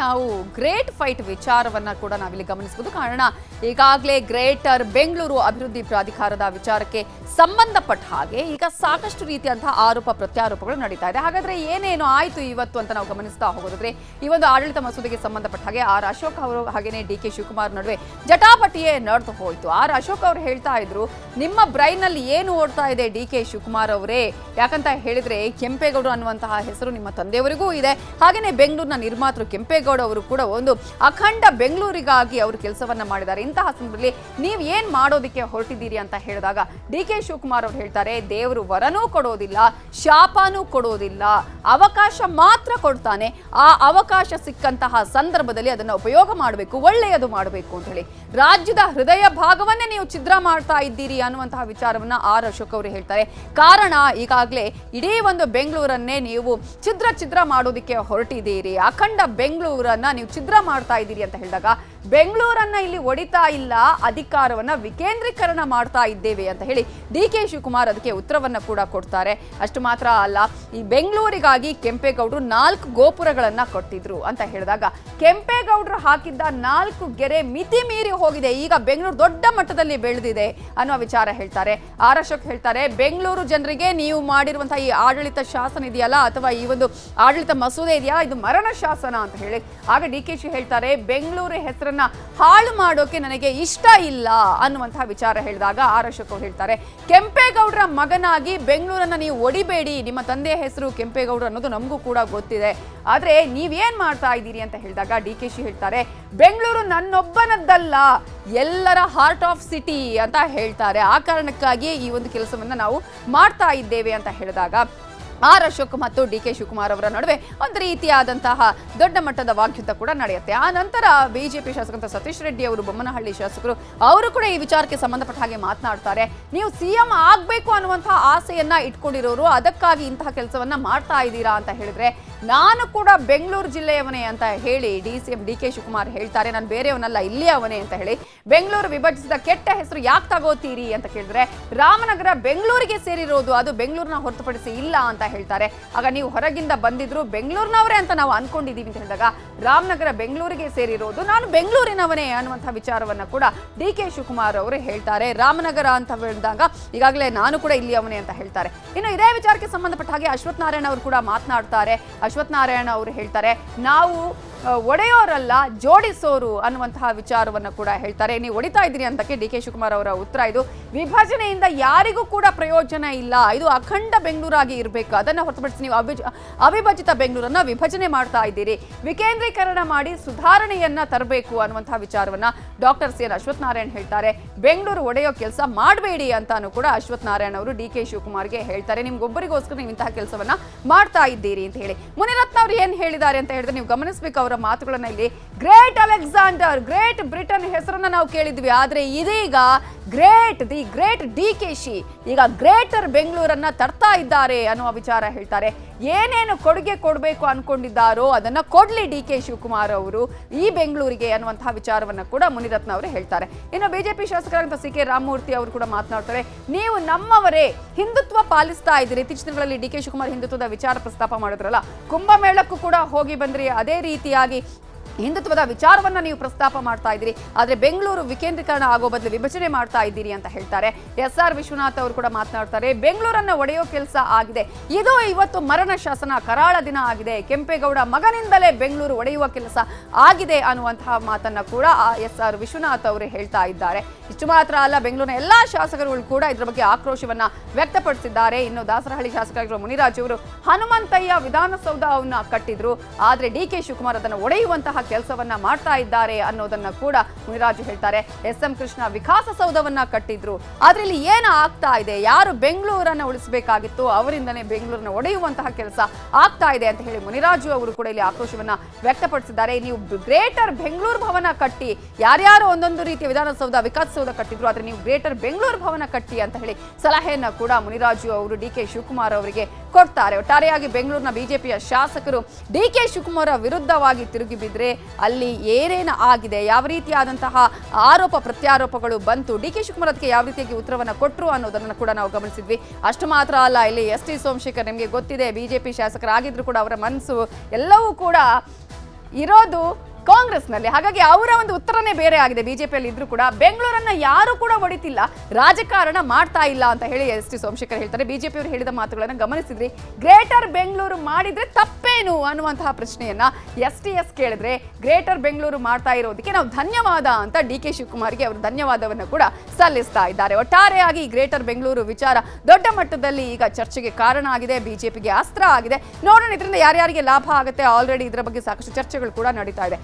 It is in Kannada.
ನಾವು ಗ್ರೇಟ್ ಫೈಟ್ ವಿಚಾರವನ್ನ ಕೂಡ ನಾವಿಲ್ಲಿ ಗಮನಿಸಬಹುದು. ಕಾರಣ, ಈಗಾಗಲೇ ಗ್ರೇಟರ್ ಬೆಂಗಳೂರು ಅಭಿವೃದ್ಧಿ ಪ್ರಾಧಿಕಾರದ ವಿಚಾರಕ್ಕೆ ಸಂಬಂಧಪಟ್ಟ ಹಾಗೆ ಈಗ ಸಾಕಷ್ಟು ರೀತಿಯಂತಹ ಆರೋಪ ಪ್ರತ್ಯಾರೋಪಗಳು ನಡೀತಾ ಇದೆ. ಹಾಗಾದ್ರೆ ಏನೇನು ಆಯ್ತು ಇವತ್ತು ಅಂತ ನಾವು ಗಮನಿಸ್ತಾ ಹೋಗೋದಾದ್ರೆ, ಈ ಒಂದು ಆಡಳಿತ ಮಸೂದೆಗೆ ಸಂಬಂಧಪಟ್ಟ ಹಾಗೆ ಆರ್ ಅಶೋಕ್ ಅವರು ಹಾಗೇನೆ ಡಿ ಕೆ ಶಿವಕುಮಾರ್ ನಡುವೆ ಜಟಾಪಟಿಯೇ ನಡೆದು ಹೋಯಿತು. ಆರ್ ಅಶೋಕ್ ಅವರು ಹೇಳ್ತಾ ಇದ್ರು, ನಿಮ್ಮ ಬ್ರೈನ್ನಲ್ಲಿ ಏನು ಓಡ್ತಾ ಇದೆ ಡಿ ಕೆ ಶಿವಕುಮಾರ್ ಅವರೇ? ಯಾಕಂತ ಹೇಳಿದ್ರೆ ಕೆಂಪೇಗೌಡರು ಅನ್ನುವಂತಹ ಹೆಸರು ನಿಮ್ಮ ತಂದೆಯವರಿಗೂ ಇದೆ. ಹಾಗೇನೆ ಬೆಂಗಳೂರಿನ ನಿರ್ಮಾತೃ ಕೆಂಪೇಗೌಡ ಅವರು ಕೂಡ ಒಂದು ಅಖಂಡ ಬೆಂಗಳೂರಿಗಾಗಿ ಅವರು ಕೆಲಸವನ್ನ ಮಾಡಿದ್ದಾರೆ. ಇಂತಹ ಸಂದರ್ಭದಲ್ಲಿ ನೀವು ಏನ್ ಮಾಡೋದಕ್ಕೆ ಹೊರಟಿದ್ದೀರಿ ಅಂತ ಹೇಳಿದಾಗ ಡಿ ಕೆ ಶಿವಕುಮಾರ್ ಅವರು ಹೇಳ್ತಾರೆ, ದೇವರು ವರನೂ ಕೊಡೋದಿಲ್ಲ, ಶಾಪನೂ ಕೊಡೋದಿಲ್ಲ, ಅವಕಾಶ ಮಾತ್ರ ಕೊಡ್ತಾನೆ. ಆ ಅವಕಾಶ ಸಿಕ್ಕಂತಹ ಸಂದರ್ಭದಲ್ಲಿ ಅದನ್ನ ಉಪಯೋಗ ಮಾಡಬೇಕು, ಒಳ್ಳೆಯದು ಮಾಡಬೇಕು ಅಂತ ಹೇಳಿ. ರಾಜ್ಯದ ಹೃದಯ ಭಾಗವನ್ನೇ ನೀವು ಛಿದ್ರ ಮಾಡ್ತಾ ಇದ್ದೀರಿ ಅನ್ನುವಂತಹ ವಿಚಾರವನ್ನ ಆರ್ ಅಶೋಕ್ ಅವರು ಹೇಳ್ತಾರೆ. ಕಾರಣ ಈಗಾಗಲೇ ಇಡೀ ಒಂದು ಬೆಂಗಳೂರನ್ನೇ ನೀವು ಛಿದ್ರ ಛಿದ್ರ ಮಾಡೋದಕ್ಕೆ ಹೊರಟಿದ್ದೀರಿ. ಅಖಂಡ ಬೆಂಗಳೂರನ್ನ ನೀವು ಛಿದ್ರ ಮಾಡ್ತಾ ಇದ್ದೀರಿ ಅಂತ ಹೇಳಿದಾಗ ಬೆಂಗಳೂರನ್ನ ಇಲ್ಲಿ ಒಡಿತಾ ಇಲ್ಲ, ಅಧಿಕಾರವನ್ನ ವಿಕೇಂದ್ರೀಕರಣ ಮಾಡ್ತಾ ಇದ್ದೇವೆ ಅಂತ ಹೇಳಿ ಡಿ ಕೆ ಶಿವಕುಮಾರ್ ಅದಕ್ಕೆ ಉತ್ತರವನ್ನ ಕೂಡ ಕೊಡ್ತಾರೆ. ಅಷ್ಟು ಮಾತ್ರ ಅಲ್ಲ, ಈ ಬೆಂಗಳೂರಿಗಾಗಿ ಕೆಂಪೇಗೌಡರು ನಾಲ್ಕು ಗೋಪುರಗಳನ್ನ ಕೊಟ್ಟಿದ್ರು ಅಂತ ಹೇಳಿದಾಗ ಕೆಂಪೇಗೌಡರು ಹಾಕಿದ್ದ ನಾಲ್ಕು ಗೆರೆ ಮಿತಿ ಮೀರಿ ಹೋಗಿದೆ. ಈಗ ಬೆಂಗಳೂರು ದೊಡ್ಡ ಮಟ್ಟದಲ್ಲಿ ಬೆಳೆದಿದೆ ಅನ್ನುವ ವಿಚಾರ ಹೇಳ್ತಾರೆ. ಆರ್ ಅಶೋಕ್ ಹೇಳ್ತಾರೆ, ಬೆಂಗಳೂರು ಜನರಿಗೆ ನೀವು ಮಾಡಿರುವಂತಹ ಈ ಆಡಳಿತ ಶಾಸನ ಇದೆಯಲ್ಲ ಅಥವಾ ಈ ಒಂದು ಆಡಳಿತ ಮಸೂದೆ ಇದೆಯಾ? ಇದು ಮರಣ ಶಾಸನ ಅಂತ ಹೇಳಿ. ಆಗ ಡಿ ಕೆ ಶಿ ಹೇಳ್ತಾರೆ, ಬೆಂಗಳೂರು ಹೆಸರನ್ನ ಹಾಳು ಮಾಡೋಕೆ ನನಗೆ ಇಷ್ಟ ಇಲ್ಲ ಅನ್ನುವಂತಹ ವಿಚಾರ ಹೇಳಿದಾಗ ಆರ್ ಅಶೋಕ್ ಅವರು ಹೇಳ್ತಾರೆ, ಕೆಂಪೇಗೌಡರ ಮಗನಾಗಿ ಬೆಂಗಳೂರನ್ನ ನೀವು ಒಡಿಬೇಡಿ, ನಿಮ್ಮ ತಂದೆಯ ಹೆಸರು ಕೆಂಪೇಗೌಡರು ಅನ್ನೋದು ನಮಗೂ ಕೂಡ ಗೊತ್ತಿದೆ. ಆದ್ರೆ ನೀವೇನ್ ಮಾಡ್ತಾ ಇದ್ದೀರಿ ಅಂತ ಹೇಳಿದಾಗ ಡಿ ಕೆ ಶಿ ಹೇಳ್ತಾರೆ, ಬೆಂಗಳೂರು ನನ್ನೊಬ್ಬನದ್ದಲ್ಲ, ಎಲ್ಲರ ಹಾರ್ಟ್ ಆಫ್ ಸಿಟಿ ಅಂತ ಹೇಳ್ತಾರೆ. ಆ ಕಾರಣಕ್ಕಾಗಿ ಈ ಒಂದು ಕೆಲಸವನ್ನ ನಾವು ಮಾಡ್ತಾ ಇದ್ದೇವೆ ಅಂತ ಹೇಳಿದಾಗ ಆರ್ ಅಶೋಕ್ ಮತ್ತು ಡಿ ಕೆ ಶಿವಕುಮಾರ್ ಅವರ ನಡುವೆ ಒಂದು ರೀತಿಯಾದಂತಹ ದೊಡ್ಡ ಮಟ್ಟದ ವಾಗ್ಯುದ್ಧ ಕೂಡ ನಡೆಯುತ್ತೆ. ಆ ನಂತರ ಬಿಜೆಪಿ ಶಾಸಕಂತ ಸತೀಶ್ ರೆಡ್ಡಿ ಅವರು, ಬೊಮ್ಮನಹಳ್ಳಿ ಶಾಸಕರು ಅವರು ಕೂಡ ಈ ವಿಚಾರಕ್ಕೆ ಸಂಬಂಧಪಟ್ಟ ಹಾಗೆ ಮಾತನಾಡ್ತಾರೆ. ನೀವು ಸಿಎಂ ಆಗಬೇಕು ಅನ್ನುವಂತಹ ಆಸೆಯನ್ನ ಇಟ್ಕೊಂಡಿರೋರು ಅದಕ್ಕಾಗಿ ಇಂತಹ ಕೆಲಸವನ್ನ ಮಾಡ್ತಾ ಇದ್ದೀರಾ ಅಂತ ಹೇಳಿದ್ರೆ ನಾನು ಕೂಡ ಬೆಂಗಳೂರು ಜಿಲ್ಲೆಯವನೇ ಅಂತ ಹೇಳಿ D C M D K Shivakumar ಹೇಳ್ತಾರೆ. ನಾನು ಬೇರೆಯವನಲ್ಲ ಇಲ್ಲಿ ಅವನೇ ಅಂತ ಹೇಳಿ ಬೆಂಗಳೂರು ವಿಭಜಿಸಿದ ಕೆಟ್ಟ ಹೆಸರು ಯಾಕೆ ತಗೋತೀರಿ ಅಂತ ಕೇಳಿದ್ರೆ, ರಾಮನಗರ ಬೆಂಗಳೂರಿಗೆ ಸೇರಿರೋದು ಅದು ಬೆಂಗಳೂರನ್ನ ಹೊರತುಪಡಿಸಿ ಇಲ್ಲ ಅಂತ ಹೇಳ್ತಾರೆ. ಆಗ ನೀವು ಹೊರಗಿಂದ ಬಂದಿದ್ರು ಬೆಂಗಳೂರಿನವರೇ ಅಂತ ನಾವು ಅನ್ಕೊಂಡಿದ್ದೀವಿ ಅಂತ ಹೇಳಿದಾಗ ರಾಮನಗರ ಬೆಂಗಳೂರಿಗೆ ಸೇರಿರೋದು. ನಾನು ಬೆಂಗಳೂರಿನವನೇ ಅನ್ನುವಂಥ ವಿಚಾರವನ್ನ ಕೂಡ ಡಿ ಕೆ ಶಿವಕುಮಾರ್ ಅವರು ಹೇಳ್ತಾರೆ. ರಾಮನಗರ ಅಂತ ಹೇಳಿದಾಗ ಈಗಾಗಲೇ ನಾನು ಕೂಡ ಇಲ್ಲಿ ಅವನೇ ಅಂತ ಹೇಳ್ತಾರೆ. ಇನ್ನು ಇದೇ ವಿಚಾರಕ್ಕೆ ಸಂಬಂಧಪಟ್ಟ ಹಾಗೆ ಅಶ್ವಥ್ ನಾರಾಯಣ ಅವರು ಕೂಡ ಮಾತನಾಡ್ತಾರೆ. ಅಶ್ವಥ್ ನಾರಾಯಣ ಅವರು ಹೇಳ್ತಾರೆ, ನಾವು ಒಡೆಯೋರಲ್ಲ, ಜೋಡಿಸೋರು ಅನ್ನುವಂತಹ ವಿಚಾರವನ್ನ ಕೂಡ ಹೇಳ್ತಾರೆ. ನೀವು ಒಡಿತಾ ಇದ್ದೀರಿ ಅಂತಕ್ಕೆ ಡಿ ಕೆ ಶಿವಕುಮಾರ್ ಅವರ ಉತ್ತರ ಇದು. ವಿಭಜನೆಯಿಂದ ಯಾರಿಗೂ ಕೂಡ ಪ್ರಯೋಜನ ಇಲ್ಲ. ಇದು ಅಖಂಡ ಬೆಂಗಳೂರಾಗಿ ಇರಬೇಕು. ಅದನ್ನು ಹೊರತುಪಡಿಸಿ ನೀವು ಅವಿಜ ಅವಿಭಜಿತ ಬೆಂಗಳೂರನ್ನ ವಿಭಜನೆ ಮಾಡ್ತಾ ಇದ್ದೀರಿ. ವಿಕೇಂದ್ರೀಕರಣ ಮಾಡಿ ಸುಧಾರಣೆಯನ್ನ ತರಬೇಕು ಅನ್ನುವಂತಹ ವಿಚಾರವನ್ನ doctor C N Ashwath Narayan ಹೇಳ್ತಾರೆ. ಬೆಂಗಳೂರು ಒಡೆಯೋ ಕೆಲಸ ಮಾಡಬೇಡಿ ಅಂತಾನು ಕೂಡ ಅಶ್ವತ್ಥನಾರಾಯಣ ನಾರಾಯಣ್ ಅವರು ಡಿ ಕೆ ಶಿವಕುಮಾರ್ಗೆ ಹೇಳ್ತಾರೆ. ನಿಮ್ಗೊಬ್ಬರಿಗೋಸ್ಕರ ನೀವು ಇಂತಹ ಕೆಲಸವನ್ನ ಮಾಡ್ತಾ ಇದ್ದೀರಿ ಅಂತ ಹೇಳಿ. ಮುನಿರತ್ನ ಅವರು ಏನು ಹೇಳಿದ್ದಾರೆ ಅಂತ ಹೇಳಿದ್ರೆ ನೀವು ಗಮನಿಸಬೇಕು ಅವರ ಮಾತುಗಳನ್ನ ಇಲ್ಲಿ ಗ್ರೇಟ್ ಅಲೆಕ್ಸಾಂಡರ್ ಗ್ರೇಟ್ ಬ್ರಿಟನ್ ಹೆಸರನ್ನ ನಾವು ಕೇಳಿದ್ವಿ. ಆದ್ರೆ ಇದೀಗ great the great D K Shi. ಈಗ ಗ್ರೇಟರ್ ಬೆಂಗಳೂರನ್ನ ತರ್ತಾ ಇದ್ದಾರೆ ಅನ್ನುವ ವಿಚಾರ ಹೇಳ್ತಾರೆ. ಏನೇನು ಕೊಡುಗೆ ಕೊಡಬೇಕು ಅನ್ಕೊಂಡಿದ್ದಾರೋ ಅದನ್ನ ಕೊಡಲಿ ಡಿ ಕೆ ಶಿವಕುಮಾರ್ ಅವರು ಈ ಬೆಂಗಳೂರಿಗೆ ಅನ್ನುವಂತಹ ವಿಚಾರವನ್ನ ಕೂಡ ಮುನಿರತ್ನ ಅವರು ಹೇಳ್ತಾರೆ. ಇನ್ನು ಬಿಜೆಪಿ ಶಾಸಕರಾದಂಥ ಸಿ ಕೆ ರಾಮಮೂರ್ತಿ ಅವರು ಕೂಡ ಮಾತನಾಡ್ತಾರೆ, ನೀವು ನಮ್ಮವರೇ ಹಿಂದುತ್ವ ಪಾಲಿಸ್ತಾ ಇದ್ದೀರಿ. ಇತ್ತೀಚಿನ ದಿನಗಳಲ್ಲಿ ಡಿ ಕೆ ಶಿವಕುಮಾರ್ ಹಿಂದುತ್ವದ ವಿಚಾರ ಪ್ರಸ್ತಾಪ ಮಾಡಿದ್ರಲ್ಲ, ಕುಂಭಮೇಳಕ್ಕೂ ಕೂಡ ಹೋಗಿ ಬಂದ್ರಿ. ಅದೇ ರೀತಿಯಾಗಿ ಹಿಂದುತ್ವದ ವಿಚಾರವನ್ನ ನೀವು ಪ್ರಸ್ತಾಪ ಮಾಡ್ತಾ ಇದ್ದೀರಿ. ಆದ್ರೆ ಬೆಂಗಳೂರು ವಿಕೇಂದ್ರೀಕರಣ ಆಗೋ ಬದಲು ವಿಭಜನೆ ಮಾಡ್ತಾ ಇದ್ದೀರಿ ಅಂತ ಹೇಳ್ತಾರೆ. ಎಸ್ ಆರ್ ವಿಶ್ವನಾಥ್ ಅವರು ಕೂಡ ಮಾತನಾಡ್ತಾರೆ, ಬೆಂಗಳೂರನ್ನ ಒಡೆಯೋ ಕೆಲಸ ಆಗಿದೆ. ಇದು ಇವತ್ತು ಮರಣ ಶಾಸನ, ಕರಾಳ ದಿನ ಆಗಿದೆ. ಕೆಂಪೇಗೌಡ ಮಗನಿಂದಲೇ ಬೆಂಗಳೂರು ಒಡೆಯುವ ಕೆಲಸ ಆಗಿದೆ ಅನ್ನುವಂತಹ ಮಾತನ್ನ ಕೂಡ ಎಸ್ ಆರ್ ವಿಶ್ವನಾಥ್ ಅವರು ಹೇಳ್ತಾ ಇದ್ದಾರೆ. ಇಷ್ಟು ಮಾತ್ರ ಅಲ್ಲ, ಬೆಂಗಳೂರಿನ ಎಲ್ಲಾ ಶಾಸಕರುಗಳು ಕೂಡ ಇದರ ಬಗ್ಗೆ ಆಕ್ರೋಶವನ್ನ ವ್ಯಕ್ತಪಡಿಸಿದ್ದಾರೆ. ಇನ್ನು ದಾಸರಹಳ್ಳಿ ಶಾಸಕರಾಗಿರುವ ಮುನಿರಾಜ್ ಅವರು ಹನುಮಂತಯ್ಯ ವಿಧಾನಸೌಧವನ್ನ ಕಟ್ಟಿದ್ರು. ಆದ್ರೆ ಡಿ ಕೆ ಶಿವಕುಮಾರ್ ಅದನ್ನು ಒಡೆಯುವಂತಹ ಕೆಲಸವನ್ನ ಮಾಡ್ತಾ ಇದ್ದಾರೆ ಅನ್ನೋದನ್ನ ಕೂಡ ಮುನಿರಾಜು ಹೇಳ್ತಾರೆ. ಎಸ್ ಎಂ ಕೃಷ್ಣ ವಿಕಾಸಸೌಧವನ್ನ ಕಟ್ಟಿದ್ರು. ಆದ್ರೆ ಇಲ್ಲಿ ಏನು ಆಗ್ತಾ ಇದೆ? ಯಾರು ಬೆಂಗಳೂರನ್ನ ಉಳಿಸಬೇಕಾಗಿತ್ತು? ಅವರಿಂದನೇ ಬೆಂಗಳೂರನ್ನ ಒಡೆಯುವಂತಹ ಕೆಲಸ ಆಗ್ತಾ ಇದೆ ಅಂತ ಹೇಳಿ ಮುನಿರಾಜು ಅವರು ಕೂಡ ಇಲ್ಲಿ ಆಕ್ರೋಶವನ್ನ ವ್ಯಕ್ತಪಡಿಸಿದ್ದಾರೆ. ನೀವು ಗ್ರೇಟರ್ ಬೆಂಗಳೂರು ಭವನ ಕಟ್ಟಿ. ಯಾರ್ಯಾರು ಒಂದೊಂದು ರೀತಿಯ ವಿಧಾನಸೌಧ ವಿಕಾಸಸೌಧ ಕಟ್ಟಿದ್ರು, ಆದ್ರೆ ನೀವು ಗ್ರೇಟರ್ ಬೆಂಗಳೂರು ಭವನ ಕಟ್ಟಿ ಅಂತ ಹೇಳಿ ಸಲಹೆಯನ್ನ ಕೂಡ ಮುನಿರಾಜು ಅವರು ಡಿ ಕೆ ಶಿವಕುಮಾರ್ ಅವರಿಗೆ ಕೊಡ್ತಾರೆ. ಒಟ್ಟಾರೆಯಾಗಿ ಬೆಂಗಳೂರಿನ ಬಿಜೆಪಿಯ ಶಾಸಕರು ಡಿ ಕೆ ಶಿವಕುಮಾರ್ ವಿರುದ್ಧವಾಗಿ ತಿರುಗಿ ಬಿದ್ರೆ ಅಲ್ಲಿ ಏನೇನು ಆಗಿದೆ, ಯಾವ ರೀತಿಯಾದಂತಹ ಆರೋಪ, ಪ್ರತ್ಯಾರೋಪಗಳು ಬಂತು, ಡಿ ಕೆ ಶಿವಕುಮಾರ್ ಅದಕ್ಕೆ ಯಾವ ರೀತಿಯಾಗಿ ಉತ್ತರವನ್ನು ಕೊಟ್ಟರು ಅನ್ನೋದನ್ನು ಕೂಡ ನಾವು ಗಮನಿಸಿದ್ವಿ. ಅಷ್ಟು ಮಾತ್ರ ಅಲ್ಲ, ಇಲ್ಲಿ ಎಸ್ ಟಿ ಸೋಮಶೇಖರ್ ನಿಮಗೆ ಗೊತ್ತಿದೆ, ಬಿಜೆಪಿ ಶಾಸಕರಾಗಿದ್ರು ಕೂಡ ಅವರ ಮನಸ್ಸು ಎಲ್ಲವೂ ಕೂಡ ಇರೋದು ಕಾಂಗ್ರೆಸ್ನಲ್ಲಿ. ಹಾಗಾಗಿ ಅವರ ಒಂದು ಉತ್ತರನೇ ಬೇರೆ ಆಗಿದೆ. ಬಿಜೆಪಿಯಲ್ಲಿ ಇದ್ರೂ ಕೂಡ ಬೆಂಗಳೂರನ್ನ ಯಾರು ಕೂಡ ಹೊಡಿತಿಲ್ಲ. ರಾಜಕಾರಣ ಮಾಡ್ತಾ ಇಲ್ಲ ಅಂತ ಹೇಳಿ ಎಸ್ ಟಿ ಸೋಮಶೇಖರ್ ಹೇಳ್ತಾರೆ. ಬಿಜೆಪಿ ಅವರು ಹೇಳಿದ ಮಾತುಗಳನ್ನು ಗಮನಿಸಿದ್ರಿ. ಗ್ರೇಟರ್ ಬೆಂಗಳೂರು ಮಾಡಿದ್ರೆ ತಪ್ಪೇನು ಅನ್ನುವಂತಹ ಪ್ರಶ್ನೆಯನ್ನ ಎಸ್ ಟಿ ಎಸ್ ಕೇಳಿದ್ರೆ ಗ್ರೇಟರ್ ಬೆಂಗಳೂರು ಮಾಡ್ತಾ ಇರೋದಕ್ಕೆ ನಾವು ಧನ್ಯವಾದ ಅಂತ ಡಿ ಕೆ ಶಿವಕುಮಾರ್ಗೆ ಅವರು ಧನ್ಯವಾದವನ್ನು ಕೂಡ ಸಲ್ಲಿಸ್ತಾ ಇದ್ದಾರೆ. ಒಟ್ಟಾರೆಯಾಗಿ ಗ್ರೇಟರ್ ಬೆಂಗಳೂರು ವಿಚಾರ ದೊಡ್ಡ ಮಟ್ಟದಲ್ಲಿ ಈಗ ಚರ್ಚೆಗೆ ಕಾರಣ ಆಗಿದೆ. ಬಿಜೆಪಿಗೆ ಅಸ್ತ್ರ ಆಗಿದೆ. ನೋಡೋಣ, ಇದರಿಂದ ಯಾರ್ಯಾರಿಗೆ ಲಾಭ ಆಗುತ್ತೆ. ಆಲ್ರೆಡಿ ಇದರ ಬಗ್ಗೆ ಸಾಕಷ್ಟು ಚರ್ಚೆಗಳು ಕೂಡ ನಡೀತಾ ಇದೆ.